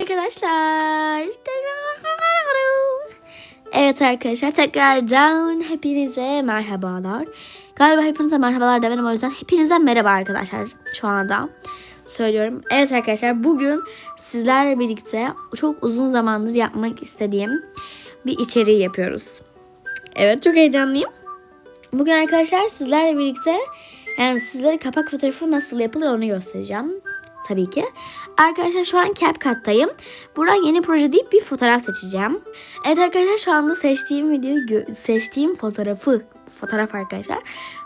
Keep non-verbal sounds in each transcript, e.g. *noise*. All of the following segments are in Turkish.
Arkadaşlar. Evet arkadaşlar tekrardan hepinize merhabalar. Galiba hepinize merhabalar demedim o yüzden hepinize merhaba arkadaşlar şu anda söylüyorum. Evet arkadaşlar bugün sizlerle birlikte çok uzun zamandır yapmak istediğim bir içeriği yapıyoruz. Evet çok heyecanlıyım. Bugün arkadaşlar sizlerle birlikte yani sizlere kapak fotoğrafı nasıl yapılır onu göstereceğim. Tabii ki. Arkadaşlar şu an CapCut'tayım. Buradan yeni proje deyip bir fotoğraf seçeceğim. Evet arkadaşlar şu anda seçtiğim videoyu seçtiğim fotoğrafı fotoğraf arkadaşlar.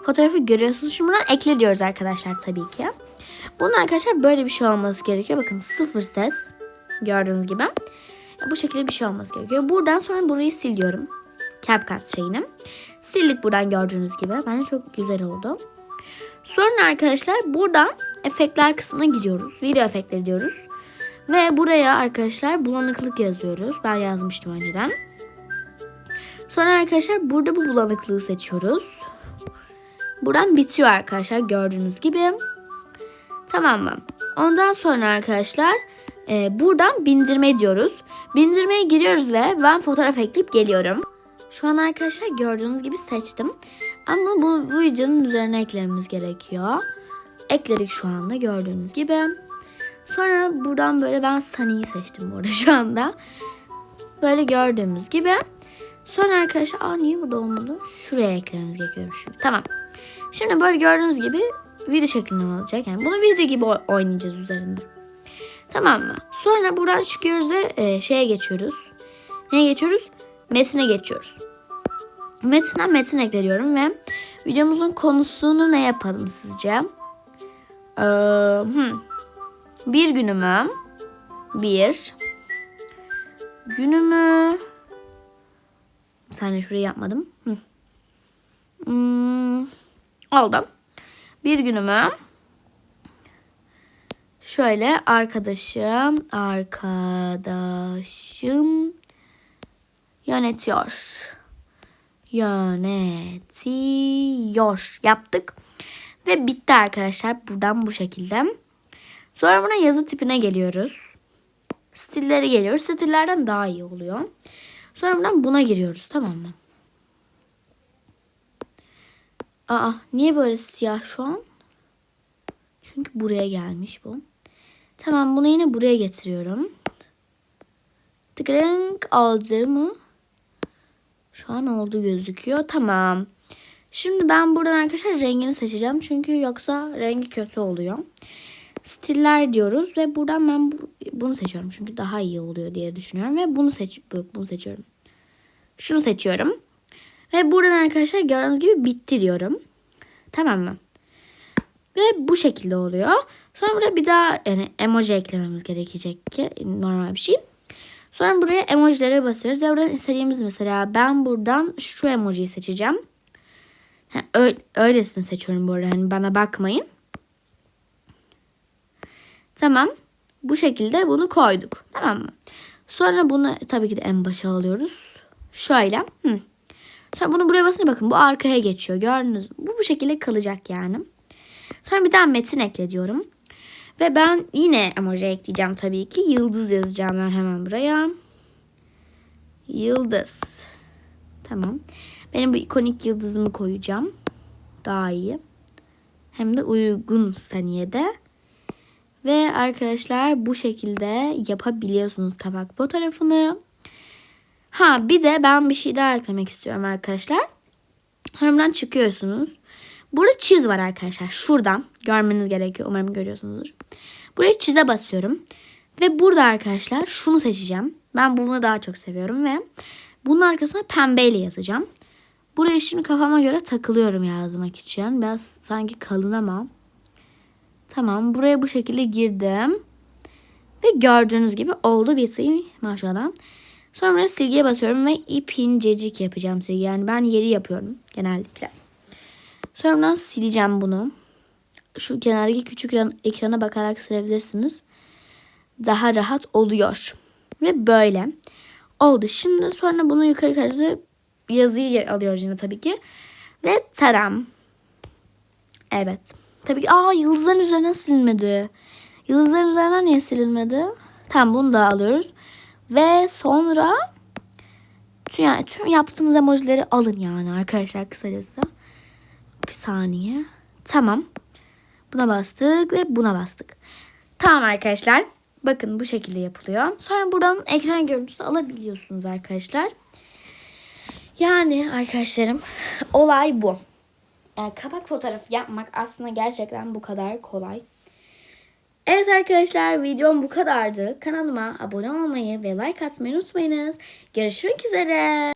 Fotoğrafı görüyorsunuz. Şimdi buradan ekle diyoruz arkadaşlar tabii ki. Bunun arkadaşlar böyle bir şey olması gerekiyor. Bakın sıfır ses. Gördüğünüz gibi. Bu şekilde bir şey olması gerekiyor. Buradan sonra burayı siliyorum. CapCut şeyini. Sildik buradan gördüğünüz gibi. Bence çok güzel oldu. Sonra arkadaşlar buradan efektler kısmına gidiyoruz. Video efektleri diyoruz. Ve buraya arkadaşlar bulanıklık yazıyoruz. Ben yazmıştım önceden. Sonra arkadaşlar burada bu bulanıklığı seçiyoruz. Buradan bitiyor arkadaşlar gördüğünüz gibi. Tamam mı? Ondan sonra arkadaşlar e, buradan bindirme diyoruz. Bindirmeye giriyoruz ve ben fotoğraf ekleyip geliyorum. Şu an arkadaşlar gördüğünüz gibi seçtim. Ama bu, bu videonun üzerine eklememiz gerekiyor. Ekledik şu anda gördüğünüz gibi. Sonra buradan böyle ben Sunny'yi seçtim burada *laughs* şu anda. Böyle gördüğümüz gibi. Sonra arkadaşlar aa niye burada olmadı? Şuraya eklememiz gerekiyormuş şimdi. Tamam. Şimdi böyle gördüğünüz gibi video şeklinde olacak. Yani bunu video gibi oynayacağız üzerinde. Tamam mı? Sonra buradan çıkıyoruz ve e, şeye geçiyoruz. Neye geçiyoruz? Metine geçiyoruz. Metine metin ekliyorum ve videomuzun konusunu ne yapalım sizce? Ee. Bir günümü bir günümü bir saniye şurayı yapmadım. Hı. Hmm, oldu. Bir günümü şöyle arkadaşım arkadaşım yönetiyor. Yönetiyor. Yaptık. Ve bitti arkadaşlar. Buradan bu şekilde. Sonra buna yazı tipine geliyoruz. Stilleri geliyoruz. Stillerden daha iyi oluyor. Sonra buradan buna giriyoruz. Tamam mı? Aa niye böyle siyah şu an? Çünkü buraya gelmiş bu. Tamam bunu yine buraya getiriyorum. Tıkırınk oldu mu? Şu an oldu gözüküyor. Tamam. Şimdi ben buradan arkadaşlar rengini seçeceğim. Çünkü yoksa rengi kötü oluyor. Stiller diyoruz ve buradan ben bu- bunu seçiyorum. Çünkü daha iyi oluyor diye düşünüyorum. Ve bunu seç bunu seçiyorum. Şunu seçiyorum. Ve buradan arkadaşlar gördüğünüz gibi bitti diyorum. Tamam mı? Ve bu şekilde oluyor. Sonra bir daha yani emoji eklememiz gerekecek ki normal bir şey. Sonra buraya emojilere basıyoruz. Ve buradan istediğimiz mesela ben buradan şu emojiyi seçeceğim. Ha, öylesini seçiyorum bu arada. Hani bana bakmayın. Tamam. Bu şekilde bunu koyduk. Tamam mı? Sonra bunu tabii ki de en başa alıyoruz. Şöyle. Hı. Sonra bunu buraya basınca bakın bu arkaya geçiyor. Gördünüz mü? Bu bu şekilde kalacak yani. Sonra bir daha metin ekle diyorum. Ve ben yine emoji ekleyeceğim tabii ki. Yıldız yazacağım ben hemen buraya. Yıldız. Tamam. Benim bu ikonik yıldızımı koyacağım. Daha iyi. Hem de uygun saniyede. Ve arkadaşlar bu şekilde yapabiliyorsunuz kapak fotoğrafını. Ha bir de ben bir şey daha eklemek istiyorum arkadaşlar. Hemen çıkıyorsunuz. Burada çiz var arkadaşlar. Şuradan görmeniz gerekiyor. Umarım görüyorsunuzdur. Buraya çize basıyorum. Ve burada arkadaşlar şunu seçeceğim. Ben bunu daha çok seviyorum ve bunun arkasına pembeyle yazacağım. Buraya şimdi kafama göre takılıyorum yazmak için. Biraz sanki kalın ama. Tamam buraya bu şekilde girdim. Ve gördüğünüz gibi oldu bitti maşallah. Sonra silgiye basıyorum ve ip incecik yapacağım silgi. Yani ben yeri yapıyorum genellikle. Sonra buradan sileceğim bunu. Şu kenardaki küçük ekran- ekrana bakarak silebilirsiniz. Daha rahat oluyor. Ve böyle oldu. Şimdi sonra bunu yukarı karşı yazıyı alıyoruz yine tabii ki. Ve taram. Evet. Tabii ki aa yıldızların üzerine silinmedi. Yıldızların üzerinden niye silinmedi? Tamam bunu da alıyoruz. Ve sonra tüm, yani tüm yaptığımız emojileri alın yani arkadaşlar kısacası. Bir saniye. Tamam. Buna bastık ve buna bastık. Tamam arkadaşlar. Bakın bu şekilde yapılıyor. Sonra buradan ekran görüntüsü alabiliyorsunuz arkadaşlar. Yani arkadaşlarım olay bu. Yani kapak fotoğrafı yapmak aslında gerçekten bu kadar kolay. Evet arkadaşlar videom bu kadardı. Kanalıma abone olmayı ve like atmayı unutmayınız. Görüşmek üzere.